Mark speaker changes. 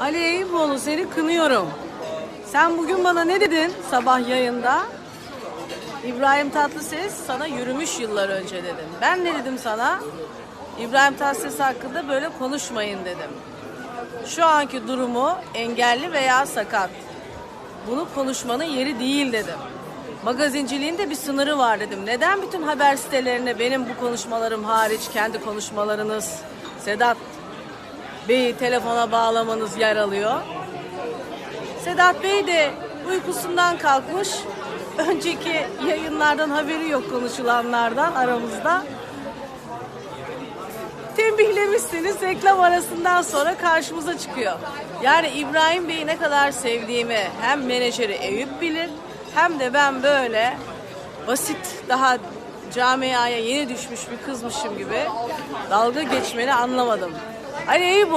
Speaker 1: Ali Eyüboğlu seni kınıyorum. Sen bugün bana ne dedin sabah yayında? İbrahim Tatlıses sana yürümüş yıllar önce dedim. Ben ne dedim sana? İbrahim Tatlıses hakkında böyle konuşmayın dedim. Şu anki durumu engelli veya sakat. Bunu konuşmanın yeri değil dedim. Magazinciliğin de bir sınırı var dedim. Neden bütün haber sitelerine benim bu konuşmalarım hariç kendi konuşmalarınız Sedat Bey'i telefona bağlamanız yer alıyor? Sedat Bey de uykusundan kalkmış. Önceki yayınlardan haberi yok konuşulanlardan aramızda. Tembihlemişsiniz reklam arasından sonra karşımıza çıkıyor. Yani İbrahim Bey'i ne kadar sevdiğimi hem menajeri Eyüp bilir hem de ben böyle basit daha camiaya yeni düşmüş bir kızmışım gibi dalga geçmeni anlamadım. Ali Eyüp